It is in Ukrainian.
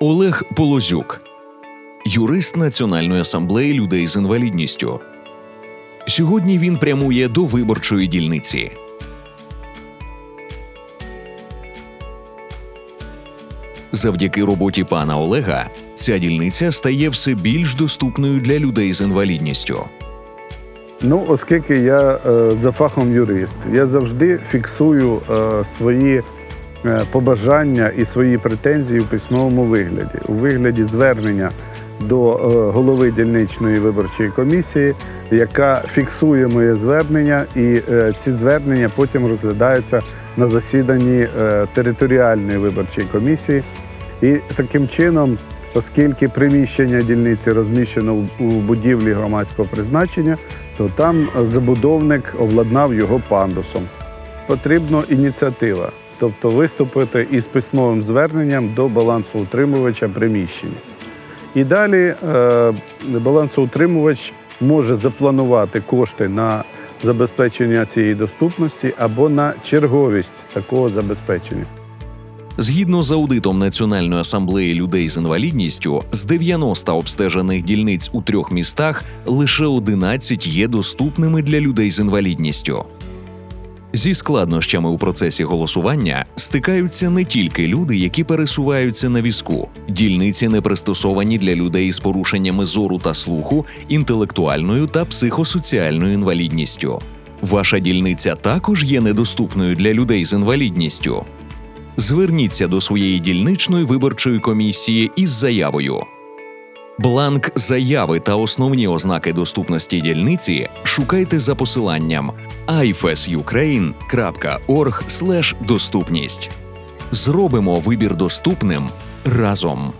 Олег Полозюк, юрист Національної асамблеї людей з інвалідністю. Сьогодні він прямує до виборчої дільниці. Завдяки роботі пана Олега ця дільниця стає все більш доступною для людей з інвалідністю. Ну, оскільки я е, за фахом юрист, я завжди фіксую е, свої побажання і свої претензії у письмовому вигляді, у вигляді звернення до е, голови дільничної виборчої комісії, яка фіксує моє звернення, і е, ці звернення потім розглядаються на засіданні е, територіальної виборчої комісії. І таким чином, оскільки приміщення дільниці розміщено у будівлі громадського призначення, то там забудовник обладнав його пандусом. Потрібна ініціатива, тобто виступити із письмовим зверненням до балансоутримувача приміщення. І далі е, балансоутримувач може запланувати кошти на забезпечення цієї доступності або на черговість такого забезпечення. Згідно з аудитом Національної асамблеї людей з інвалідністю, з 90 обстежених дільниць у трьох містах лише 11 є доступними для людей з інвалідністю. Зі складнощами у процесі голосування стикаються не тільки люди, які пересуваються на візку. Дільниці не пристосовані для людей з порушеннями зору та слуху, інтелектуальною та психосоціальною інвалідністю. Ваша дільниця також є недоступною для людей з інвалідністю. Зверніться до своєї дільничної виборчої комісії із заявою. Бланк заяви та основні ознаки доступності дільниці шукайте за посиланням ifesukraine.org доступність. Зробимо вибір доступним разом.